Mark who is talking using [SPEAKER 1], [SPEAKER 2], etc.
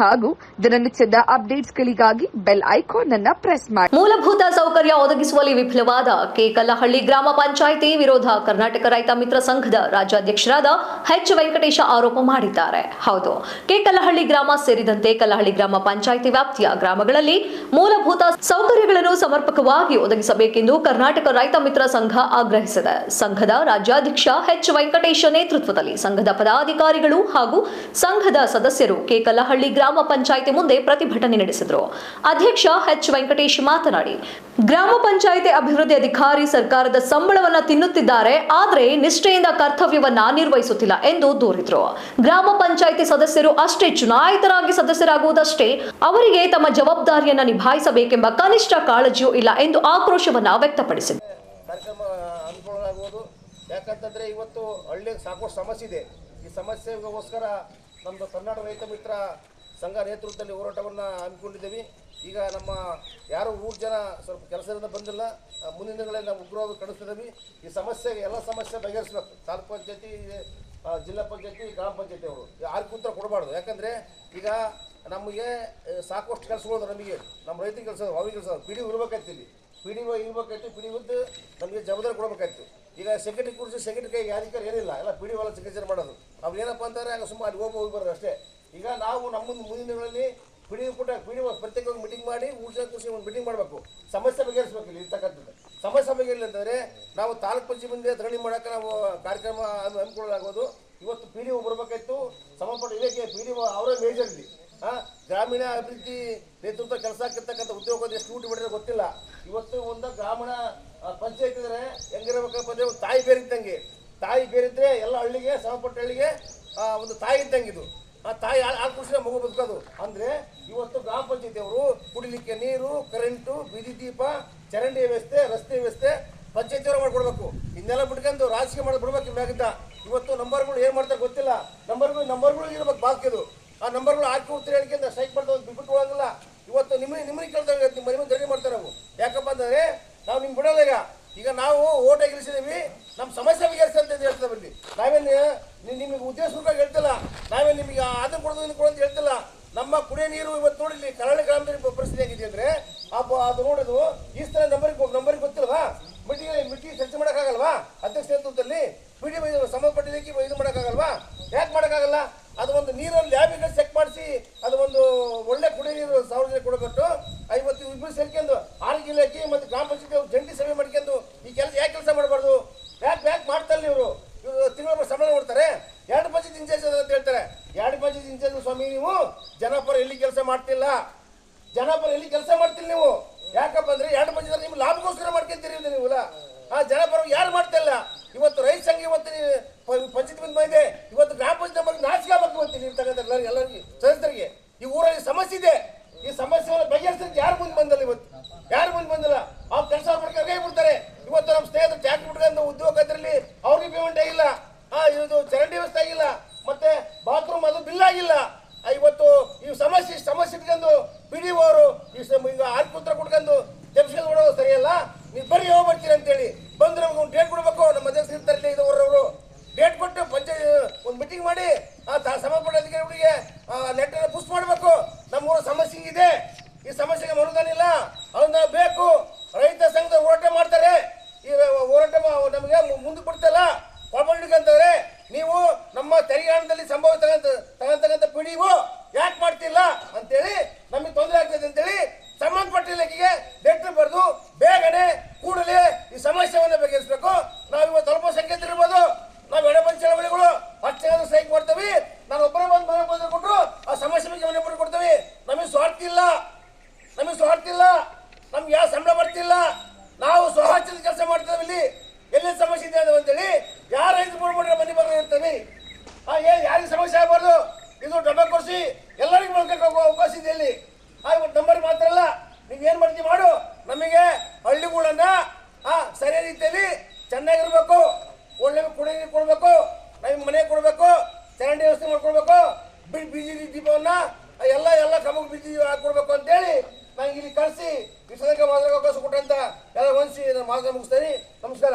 [SPEAKER 1] ಹಾಗೂ ದಿನನಿತ್ಯದ ಅಪ್ಡೇಟ್ಸ್ಗಳಿಗಾಗಿ ಬೆಲ್ ಐಕಾನ್ ಅನ್ನು ಪ್ರೆಸ್ ಮಾಡಿ.
[SPEAKER 2] ಮೂಲಭೂತ ಸೌಕರ್ಯ ಒದಗಿಸುವಲ್ಲಿ ವಿಫಲವಾದ ಕೇಕಲ್ಲಹಳ್ಳಿ ಗ್ರಾಮ ಪಂಚಾಯಿತಿ ವಿರೋಧ ಕರ್ನಾಟಕ ರೈತ ಮಿತ್ರ ಸಂಘದ ರಾಜ್ಯಾಧ್ಯಕ್ಷರಾದ ಹೆಚ್ ವೆಂಕಟೇಶ ಆರೋಪ ಮಾಡಿದ್ದಾರೆ. ಹೌದು, ಕೇಕಲ್ಲಹಳ್ಳಿ ಗ್ರಾಮ ಸೇರಿದಂತೆ ಕಲ್ಲಹಳ್ಳಿ ಗ್ರಾಮ ಪಂಚಾಯಿತಿ ವ್ಯಾಪ್ತಿಯ ಗ್ರಾಮಗಳಲ್ಲಿ ಮೂಲಭೂತ ಸೌಕರ್ಯಗಳನ್ನು ಸಮರ್ಪಕವಾಗಿ ಒದಗಿಸಬೇಕೆಂದು ಕರ್ನಾಟಕ ರೈತ ಮಿತ್ರ ಸಂಘ ಆಗ್ರಹಿಸಿದೆ. ಸಂಘದ ರಾಜ್ಯಾಧ್ಯಕ್ಷ ಹೆಚ್ ವೆಂಕಟೇಶ ನೇತೃತ್ವದಲ್ಲಿ ಸಂಘದ ಪದಾಧಿಕಾರಿಗಳು ಹಾಗೂ ಸಂಘದ ಸದಸ್ಯರು ಕೆಕಲಹಳ್ಳಿ ಕಲ್ಲಹಳ್ಳಿ ಗ್ರಾಮ ಪಂಚಾಯಿತಿ ಮುಂದೆ ಪ್ರತಿಭಟನೆ ನಡೆಸಿದರು. ಅಧ್ಯಕ್ಷ ಎಚ್ ವೆಂಕಟೇಶ್ ಮಾತನಾಡಿ, ಗ್ರಾಮ ಪಂಚಾಯಿತಿ ಅಭಿವೃದ್ಧಿ ಅಧಿಕಾರಿ ಸರ್ಕಾರದ ಸಂಬಳವನ್ನ ತಿನ್ನುತ್ತಿದ್ದಾರೆ, ಆದರೆ ನಿಷ್ಠೆಯಿಂದ ಕರ್ತವ್ಯವನ್ನ ನಿರ್ವಹಿಸುತ್ತಿಲ್ಲ ಎಂದು ದೂರಿದರು. ಗ್ರಾಮ ಪಂಚಾಯಿತಿ ಸದಸ್ಯರು ಅಷ್ಟೇ ಚುನಾಯಿತರಾಗಿ ಸದಸ್ಯರಾಗುವುದಷ್ಟೇ ಅವರಿಗೆ ತಮ್ಮ ಜವಾಬ್ದಾರಿಯನ್ನ ನಿಭಾಯಿಸಬೇಕೆಂಬ ಕನಿಷ್ಠ ಕಾಳಜಿಯೂ ಇಲ್ಲ ಎಂದು ಆಕ್ರೋಶವನ್ನ ವ್ಯಕ್ತಪಡಿಸಿದರು.
[SPEAKER 3] ಯಾಕಂತಂದ್ರೆ ಇವತ್ತು ಹಳ್ಳಿಗೆ ಸಾಕಷ್ಟು ಸಮಸ್ಯೆ ಇದೆ. ಈ ಸಮಸ್ಯೆಗೋಸ್ಕರ ನಮ್ಮದು ಕನ್ನಡ ರೈತ ಮಿತ್ರ ಸಂಘ ನೇತೃತ್ವದಲ್ಲಿ ಹೋರಾಟವನ್ನು ಹಮ್ಮಿಕೊಂಡಿದ್ದೀವಿ. ಈಗ ನಮ್ಮ ಯಾರು ಮೂರು ಜನ ಸ್ವಲ್ಪ ಕೆಲಸದಿಂದ ಬಂದಿಲ್ಲ ಮುಂದಿನ ದಿನಗಳಲ್ಲಿ ನಾವು ಉಗ್ರವಾಗಿ ಕಳಿಸ್ತಿದ್ದೀವಿ ಈ ಸಮಸ್ಯೆಗೆ ಎಲ್ಲ ಸಮಸ್ಯೆ ಬಗೆಹರಿಸಬೇಕು. ತಾಲೂಕು ಪಂಚಾಯತಿ ಜಿಲ್ಲಾ ಪಂಚಾಯತಿ, ಗ್ರಾಮ ಪಂಚಾಯತಿ ಅವರು. ಯಾರಿಗೂ ಉತ್ತರ ಕೊಡಬಾರ್ದು. ಯಾಕಂದರೆ ಈಗ ನಮಗೆ ಸಾಕಷ್ಟು ಕೆಲಸಗಳು ನಮಗೆ. ನಮ್ಮ ರೈತ ಕೆಲಸ ಅವ್ರಿಗೆ ಕೆಲಸ ಪಿ ಡಿ ಇರ್ಬೇಕಾಯ್ತು ಇಲ್ಲಿ. ಪಿ ಡಿ ಇರ್ಬೇಕಾಯ್ತು ಪಿ ಡಿ ಇದ್ದು ನಮಗೆ ಜವಾಬ್ದಾರಿ ಕೊಡಬೇಕಾಯ್ತು. ಈಗ ಸೆಕ್ರೆಟರಿ ಕುರಿತು ಸೆಕ್ರೆಟರಿ ಕೈಗೆ ಅಧಿಕಾರಿ ಏನಿಲ್ಲ. ಎಲ್ಲ ಪಿ ಡಿ ಒಳ ಸಿಗ್ನೇಚರ್ ಮಾಡೋದು. ಅವ್ರು ಏನಪ್ಪ ಅಂತಾರೆ ಸುಮ್ಮನೆ ಅಲ್ಲಿ ಹೋಗಿ ಹೋಗಿ ಬರೋದು ಅಷ್ಟೇ. ಈಗ ನಾವು ನಮ್ಮ ಮುಂದೆ ಮುಂದಿನ ದಿನಗಳಲ್ಲಿ ಪಿಡಿ ಪುಟ ಪಿಡಿ ಪ್ರತ್ಯೇಕವಾಗಿ ಮೀಟಿಂಗ್ ಮಾಡಿ ಊರ್ಜಾ ಕೃಷಿ ಒಂದು ಮೀಟಿಂಗ್ ಮಾಡಬೇಕು. ಸಮಸ್ಯೆ ಬಗೆಹರಿಸಬೇಕು ಇಲ್ಲಿ ಇರ್ತಕ್ಕಂಥದ್ದು. ಸಮಸ್ಯೆ ಬಗೆಹರಿಲ್ಲ ಅಂತಂದರೆ ನಾವು ತಾಲೂಕು ಪಂಚಾಯತ್ ಮುಂದೆ ಧರಣಿ ಮಾಡೋಕ್ಕೆ ನಾವು ಕಾರ್ಯಕ್ರಮ ಹಮ್ಮಿ- ಹಮ್ಮಿಕೊಳ್ಳಲಾಗೋದು ಇವತ್ತು ಪಿ ಡಿ ಒ ಬರಬೇಕಾಯ್ತು. ಸಂಬಂಧಪಟ್ಟ ಇಲಾಖೆ ಪಿ ಡಿ ಒ ಅವರೇ ಮೇಜರ್ ಇಲ್ಲಿ. ಆ, ಗ್ರಾಮೀಣ ಅಭಿವೃದ್ಧಿ ನೇತೃತ್ವ ಕೆಲಸ ಆಗ್ತಿರ್ತಕ್ಕಂಥ ಉದ್ಯೋಗದ ಎಷ್ಟು ಊಟ ಮಾಡಿದ್ರೆ ಗೊತ್ತಿಲ್ಲ. ಇವತ್ತು ಒಂದು ಗ್ರಾಮೀಣ ಪಂಚಾಯತ್ ಇದ್ರೆ ಹೆಂಗಿರ್ಬೇಕಪ್ಪ ಅಂದರೆ ಒಂದು ತಾಯಿ ಬೇರೆ ಇದ್ದಂಗೆ ತಾಯಿ ಬೇರಿದ್ರೆ ಎಲ್ಲ ಹಳ್ಳಿಗೆ ಸಮಪಟ್ಟ ಹಳ್ಳಿಗೆ ಒಂದು ತಾಯಿ ಇದ್ದಂಗೆ ಇದು. ಆ ತಾಯಿ ಆ ಖುಷಿನ ಮಗು ಬದುಕೋದು ಅಂದ್ರೆ ಇವತ್ತು ಗ್ರಾಮ ಪಂಚಾಯತಿ ಅವರು ಕುಡಿಲಿಕ್ಕೆ ನೀರು, ಕರೆಂಟು, ಬೀದಿ ದೀಪ, ಚರಂಡಿ ವ್ಯವಸ್ಥೆ, ರಸ್ತೆ ವ್ಯವಸ್ಥೆ, ಪಂಚಾಯತಿಯವರು ಮಾಡ್ಕೊಡ್ಬೇಕು. ಇನ್ನೆಲ್ಲ ಬಿಟ್ಕೊಂಡು ರಾಜಕೀಯ ಮಾಡಿ ಬಿಡ್ಬೇಕು ಮ್ಯಾಗಿದ್ದ ಇವತ್ತು ನಂಬರ್ಗಳು ಏನ್ ಮಾಡ್ತಾರೆ ಗೊತ್ತಿಲ್ಲ. ನಂಬರ್ಗಳು ನಂಬರ್ಗಳು ಇರ್ಬೇಕು ಬಾಕಿದು ಆ ನಂಬರ್ಗಳು ಹಾಕಿ ಹೋಗ್ತಾರೆ ಹೇಳಿಕೆ ಸ್ಟ್ರೈಕ್ ಮಾಡ್ತಾರೆ ಬಿಟ್ಟು ಹೋಗಂಗಿಲ್ಲ ಇವತ್ತು ನಿಮ್ಮ ನಿಮ್ಮನೆ ಕೇಳ್ತಾರೆ ನಿಮ್ಮ ಮನೆ ಮಾಡ್ತಾರೆ ನಾವು ಯಾಕಪ್ಪ ಅಂದ್ರೆ ನಾವು ನಿಮ್ಗೆ ಬಿಡೋಲ್ಲ ಈಗ. ಈಗ ನಾವು ಓಟ್ ಎಗರಿಸಿದೀವಿ ನಮ್ಮ ಸಮಸ್ಯೆ ಬಗೆಹರಿಸಿ ಅಂತ ಹೇಳ್ತೇವೆ ಇಲ್ಲಿ ನಾವೇನು ನಿಮಗೆ ಉದ್ದೇಶ ಹೇಳ್ತಿಲ್ಲ. ನಾವೇನು ನಿಮಗೆ ಅದನ್ನು ಕೊಡೋದು ಇದನ್ನು ಕೊಡೋದು ಹೇಳ್ತಿಲ್ಲ. ನಮ್ಮ ಕುಡಿಯೋ ನೀರು ಇವತ್ತು ನೋಡಿ ಇಲ್ಲಿ ಕರಾವಳಿ ಗ್ರಾಮದಲ್ಲಿ ಪರಿಸ್ಥಿತಿ ಆಗಿದೆ ಅಂದ್ರೆ ಅದು ನೋಡೋದು ಈ ಸ್ಥಳ ನಂಬರಿಗೆ ನಂಬರಿಗೆ ಗೊತ್ತಿಲ್ವಾ? ಮೀಟಿಂಗ್ ಮೀಟಿಂಗ್ ಚರ್ಚೆ ಮಾಡೋಕ್ಕಾಗಲ್ವಾ? ಅಧ್ಯಕ್ಷ ನೇತೃತ್ವದಲ್ಲಿ ಪಿ ಡಿ ಸಂಬಂಧಪಟ್ಟಿದ್ದಕ್ಕೆ ಇದು ಮಾಡೋಕ್ಕಾಗಲ್ವಾ? ಯಾಕೆ ಮಾಡೋಕ್ಕಾಗಲ್ಲ? ಅದು ಒಂದು ನೀರಲ್ಲಿ ಲ್ಯಾಬಿಗೆ ಚೆಕ್ ಮಾಡಿಸಿ, ಅದು ಒಂದು ಒಳ್ಳೆ ಕುಡಿಯೋ ನೀರು ಸಾರ್ವಜನಿಕ ಕೊಡಬೇಕು ಐವತ್ತು ಇಬ್ಬರು ಸೇರ್ಕೊಂಡು ಆರೋಗ್ಯ ಇಲಾಖೆ ಮತ್ತು ಗ್ರಾಮ ಪಂಚಾಯತ್ ಜಂಟಿ ಸಭೆ ಮಾಡ್ಕೊಂಡು ಈ ಕೆಲಸ ಯಾಕೆ ಕೆಲಸ ಮಾಡಬಾರ್ದು ಯಾಕೆ ಯಾಕೆ ಮಾಡ್ತಾರೆ ಇವರು ಇವರು ತಿಂಗಳ ಸಂಬಳ ಕೊಡ್ತಾರೆ ಎರಡು ಪಂಚಾಯತ್ ಇನ್ಚಾರ್ಜ್ ಅಂತ ಹೇಳ್ತಾರೆ ಎರಡು ಪಂಚಾಯತ್ ಇನ್ಚಾರ್ಜ್ ಸ್ವಾಮಿ ನೀವು ಜನಪರ ಎಲ್ಲಿ ಕೆಲಸ ಮಾಡ್ತಿಲ್ಲ? ಜನಪರ ಎಲ್ಲಿ ಕೆಲಸ ಮಾಡ್ತಿಲ್ಲ ನೀವು? ಯಾಕಪ್ಪ ಅಂದ್ರೆ ಎರಡು ಮಂದಿ ನಿಮ್ಗೆ ಲಾಭಗೋಸ್ಕರ ಮಾಡ್ಕೊಂತೀರಿ ನೀವು ನೀವುಲ್ಲ ಆ ಜನಪರ ಯಾರು ಮಾಡ್ತಿಲ್ಲ? ಇವತ್ತು ರೈತ ಸಂಘ ಇವತ್ತು ಪಂಚಾಯತ್ ಬಂದ್ ಬಂದಿದೆ. ಇವತ್ತು ಗ್ರಾಮ ಪಂಚಾಯತ್ ಬಗ್ಗೆ ನಾಚಿಕೆ ಆಗ್ಬೇಕು ಎಲ್ಲರಿಗೂ, ಎಲ್ಲರಿಗೆ, ಸದಸ್ಯರಿಗೆ. ಈ ಊರಲ್ಲಿ ಸಮಸ್ಯೆ ಇದೆ. ಈ ಸಮಸ್ಯೆಯನ್ನು ಬಗೆಹರಿಸಿದ್ರೆ ಯಾರು ಮುಂದೆ ಬಂದಿಲ್ಲ ಇವತ್ತು? ಯಾರು ಮುಂದೆ ಬಂದಿಲ್ಲ? ಅವ್ರು ಕೆಲಸ ಮಾಡ್ಕೊಂಡು ಕೈ ಬಿಡ್ತಾರೆ. ಇವತ್ತು ನಮ್ಮ ಸ್ನೇಹಿತರು ಟ್ಯಾಕ್ಟರ್ ಬಿಟ್ಕೊಂಡು ಉದ್ಯೋಗದಲ್ಲಿ ಅವ್ರಿಗೆ ಪೇಮೆಂಟ್ ಆಗಿಲ್ಲ. ಆ, ಇದು ಚರಂಡಿ ವ್ಯವಸ್ಥೆ ಆಗಿಲ್ಲ. ಮತ್ತೆ ಬಾತ್ರೂಮ್ ಅದು ಬಿಲ್ ಆಗಿಲ್ಲ. ಈ ಸಮಸ್ಯೆ ಸಮಸ್ಯೆ ಇಟ್ಕೊಂಡು ಡಿ ಅವರು ಈಗ ಆರ್ಪುತ್ರ ಕೊಟ್ಕೊಂಡು ಜಂಪ್ಸಿಲ್ ಕೊಡೋದು ಸರಿಯಲ್ಲ? ನೀವು ಬರ್ರಿ ಹೋಗಿ ಬರ್ತೀರಿ ಅಂತೇಳಿ. ಬಂದ್ರೆ ನಮ್ಗೆ ಒಂದು ಡೇಟ್ ಕೊಡ್ಬೇಕು, ನಮ್ಮ ಅಧ್ಯಕ್ಷ ಇರ್ತಾರೆ ಇದು ಅವರು ಡೇಟ್ ಕೊಟ್ಟು ಪಂಚಾಯತ್ ಒಂದು ಮೀಟಿಂಗ್ ಮಾಡಿ, ಆ ಸಂಬಂಧಪಟ್ಟ ಅಧಿಕಾರಿಗಳಿಗೆ ಲೆಟರ್ ಪುಸ್ಟ್ ಮಾಡಬೇಕು. ನಮ್ಮೂರ ಸಮಸ್ಯೆ ಇದೆ. ಈ ಸಮಸ್ಯೆಗೆ ಅನುದಾನ ಇಲ್ಲ ಬೇಕು. ರೈತ ಸಂಘದ ಹೋರಾಟ ಮಾಡ್ತಾರೆ. ಈ ಹೋರಾಟ ನಮಗೆ ಮುಂದೆ ಬಿಡ್ತಲ್ಲ ಅಂತಂದ್ರೆ ನೀವು ನಮ್ಮ ತೆರಿಗೆ ಹಣದಲ್ಲಿ ಸಂಭವ ತಗೊಂತ ತಗಂತಕ್ಕಂಥ ಪಿಡಿಒ ಯಾಕೆ ಮಾಡ್ತಿಲ್ಲ ಅಂತೇಳಿ ನಮಗೆ ತೊಂದರೆ ಆಗ್ತದೆ ಅಂತೇಳಿ ಸಂಬಂಧಪಟ್ಟ ಇಲಾಖೆಗೆ ಲೆಟರ್ ಬರೆದು ಬೇಗನೆ ಕೂಡಲೇ ಈ ಸಮಸ್ಯೆಯನ್ನು ಬಗೆಹರಿಸಬೇಕು ನಾವು ಇವತ್ತು ಅಲ್ಪ ಸಂಖ್ಯೆ ಇರ್ಬೋದು ನಾವು ಎಡಪಂಚ ಚಳವಳಿಗಳು ಹತ್ತು ಜನ ಸ್ಟ್ರೈಕ್ ಮಾಡ್ತೀವಿ ನಾನು ಒಬ್ಬರೇ ಬಂದು ಮನೆ ಬಂದು ಕೊಟ್ಟರು ಆ ಸಮಸ್ಯೆ ಬಗ್ಗೆ ಮನೆ ಬಂದು ಕೊಡ್ತೀವಿ ನಮಗೆ ಸ್ವಾರ್ಥ ಇಲ್ಲ ನಮಗೆ ಸ್ವಾರ್ಥ ಇಲ್ಲ ನಮ್ಗೆ ಯಾವ ಸಂಬಳ ಬರ್ತಿಲ್ಲ. ನಾವು ಸ್ವಹಾಚ್ಯದ ಕೆಲಸ ಮಾಡ್ತೇವೆ ಇಲ್ಲಿ. ಎಲ್ಲಿ ಸಮಸ್ಯೆ ಇದೆ ಅಂತೇಳಿ ಯಾರು ರೈತ ಮಾಡ್ಬಿಟ್ರೆ ಮನೆ ಏ, ಯಾರಿಗೆ ಸಮಸ್ಯೆ ಆಗಬಾರ್ದು? ಇದು ಡಬ್ಬ ಕೊಡಿಸಿ. ಎಲ್ಲರಿಗೂ ಬಳಕೆ ಅವಕಾಶ ಇದೆ ಇಲ್ಲಿ. ಹಾಗೆ ನಂಬರ್ ಮಾತ್ರ ಅಲ್ಲ. ನೀವು ಏನು ಮಾಡ್ತೀವಿ ಮಾಡು. ನಮಗೆ ಹಳ್ಳಿಗಳನ್ನ, ಆ ರೀತಿಯಲ್ಲಿ ಚೆನ್ನಾಗಿರ್ಬೇಕು. ಒಳ್ಳೆ ಕುಡಿಯ ನೀರು ಕೊಡಬೇಕು. ನಮಗೆ ಮನೆ ಕೊಡಬೇಕು. ಚರಂಡಿ ವ್ಯವಸ್ಥೆ ಮಾಡ್ಕೊಡ್ಬೇಕು. ಬಿಡಿ ದೀಪವನ್ನ ಎಲ್ಲ ಎಲ್ಲ ಕಮಗ್ ಬಿದ್ದಿ ಹಾಕೊಡ್ಬೇಕು ಅಂತೇಳಿ ನಂಗೆ ಇಲ್ಲಿ ಕಳಿಸಿ, ಈ ಮಾದರಿ ಅವಕಾಶ ಕೊಟ್ಟಂತ ಎಲ್ಲ ಹೊಂದಿಸಿ ನಾನು ಮಾತನ್ನು ಮುಗಿಸ್ತೇನೆ. ನಮಸ್ಕಾರ.